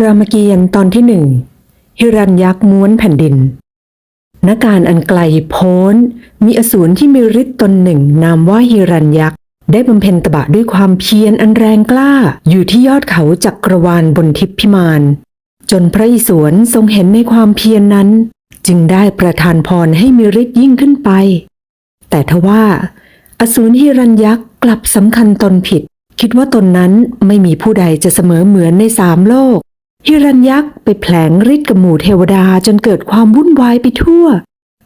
รามเกียรติ์ตอนที่หนึ่งฮิรัญยักษ์ม้วนแผ่นดินณการอันไกลโพ้น มีอสูรที่มีฤทธิ์ตนหนึ่ง นามว่าฮิรัญยักษ์ได้บำเพ็ญตบะด้วยความเพียรอันแรงกล้า อยู่ที่ยอดเขาจักรวาลบนทิพย์พิมาน จนพระอิศวรทรงเห็นในความเพียรนนั้น จึงได้ประทานพรให้มีฤทธิ์ยิ่งขึ้นไป แต่ทว่า อสูรฮิรัญยักษ์กลับสำคัญตนผิด คิดว่าตนนั้นไม่มีผู้ใดจะเสมอเหมือนในสามโลก ฮิรัญยักษ์ไปแผลงฤทธิ์กับหมู่เทวดาจนเกิดความวุ่นวายไปทั่ว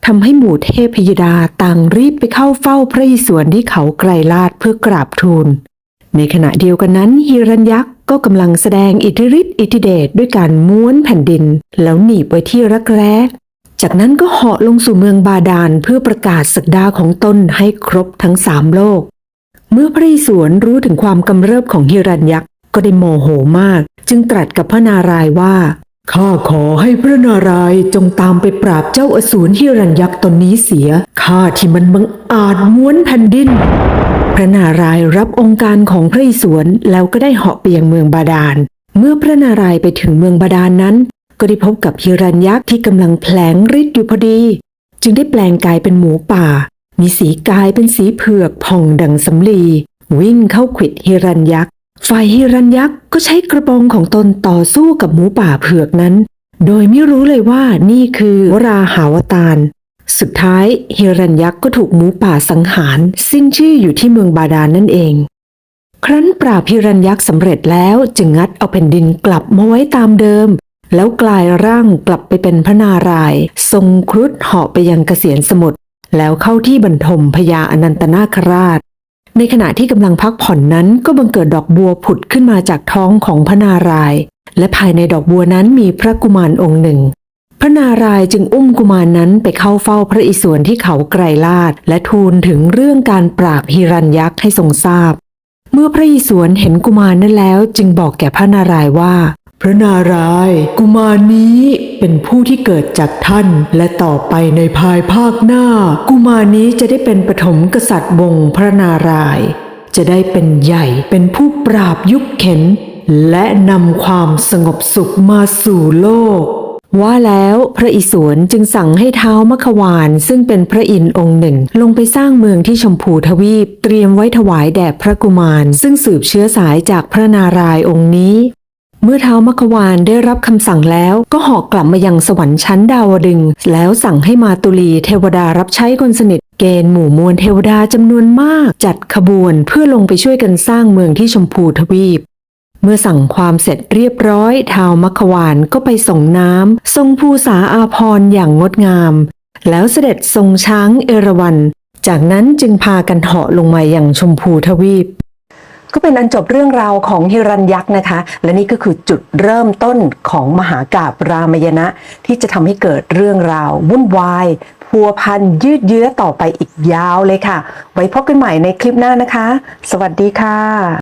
ทำให้หมู่เทพยดาต่างรีบไปเข้าเฝ้าพระอิศวรที่เขาไกรลาดเพื่อกราบทูล ในขณะเดียวกันนั้นฮิรัญยักษ์ก็กำลังแสดงอิทธิฤทธิ์อิทธิเดชด้วยการม้วนแผ่นดิน แล้วหนีบไว้ที่รักแร้ จากนั้นก็เหาะลงสู่เมืองบาดาลเพื่อประกาศสักดาของตนให้ครบทั้งสามโลก เมื่อพระอิศวรรู้ถึงความกำเริบของฮิรัญยักษ์ ก็ได้โมโหมาก จึงตรัสกับพระนารายว่า ข้าขอให้พระนารายจงตามไปปราบเจ้าอสูรฮิรัญยักษ์ตนนี้เสีย ข้าที่มันบังอาจม้วนแผ่นดิน พระนารายรับองค์การของพระอิศวรแล้วก็ได้เหาะไปยังเมืองบาดาล เมื่อพระนารายไปถึงเมืองบาดาลนั้น ก็ได้พบกับฮิรัญยักษ์ที่กำลังแผลงฤทธิ์อยู่พอดี จึงได้แปลงกายเป็นหมูป่า มีสีกายเป็นสีเผือกผ่องดังสำลีวิ่งเข้าขวิดฮิรัญยักษ์ ฝ่ายฮิรัญยักษ์ก็ใช้กระบองของตนต่อสู้กับหมูป่าเผือกนั้น โดยไม่รู้เลยว่านี่คือวราหาวตารสุดท้ายฮิรัญยักษ์ก็ถูกหมูป่าสังหารสิ้นชื่ออยู่ที่เมืองบาดาลนั่นเอง ครั้นปราบฮิรัญยักษ์สำเร็จแล้วจึงงัดเอาแผ่นดินกลับมาไว้ตามเดิม แล้วกลายร่างกลับไปเป็นพระนารายณ์ทรงครุฑเหาะไปยังเกษียนสมุทรแล้วเข้าที่บรรทมพญาอนันตนาคราช ในขณะที่กำลังพักผ่อนนั้นก็บังเกิดดอกบัวผุดขึ้นมาจากท้องของพระนารายณ์และภายในดอกบัวนั้นมีพระกุมารองค์หนึ่ง พระนารายณ์จึงอุ้มกุมารนนั้นไปเข้าเฝ้าพระอิศวรที่เขาไกรลาดและทูลถึงเรื่องการปราบฮิรัญยักษ์ให้ทรงทราบ เมื่อพระอิศวรเห็นกุมารนั้นแล้ว จึงบอกแก่พระนารายณ์ว่า พระนารายณ์กุมารนี้ เป็นผู้ที่เกิดจากท่าน และต่อไปในภายภาคหน้า กุมารนี้จะได้เป็นปฐมกษัตริย์วงพระนารายณ์จะได้เป็นใหญ่เป็นผู้ปราบยุคเข็น และนำความสงบสุขมาสู่โลก ว่าแล้วพระอิศวรจึงสั่งให้เท้ามขวานซึ่งเป็นพระอินทร์องค์หนึ่ง ลงไปสร้างเมืองที่ชมพูทวีป เตรียมไว้ถวายแด่พระกุมาร ซึ่งสืบเชื้อสายจากพระนารายณ์องค์นี้ เมื่อเท้าวมขวานได้รับคำสั่งแล้วก็หาะกลับมายังสวรรค์ชั้นดาวดึง แล้วสั่งให้มาตุลีเทวดารับใช้คนสนิท เกณฑ์หมู่มวลเทวดาจำนวนมาก จัดขบวนเพื่อลงไปช่วยกันสร้างเมืองที่ชมพูทวีป เมื่อสั่งความเสร็จเรียบร้อยท้าวมัขวานก็ไปส่งน้ำ ทรงภูษาอาพรณ์อย่างงดงาม แล้วเสด็จทรงช้างเอราวัณจากนั้นจึงพากันเหาะลงมาอย่างชมพูทวีป ก็เป็นอันจบเรื่องราวของฮิรัญยักษ์นะคะ และนี่ก็คือจุดเริ่มต้นของมหากาบรามยณะ ที่จะทำให้เกิดเรื่องราว วุ่นวายพัวพันยืดเยื้อต่อไปอีกยาวเลยค่ะ ไว้พบกันใหม่ในคลิปหน้านะคะ สวัสดีค่ะ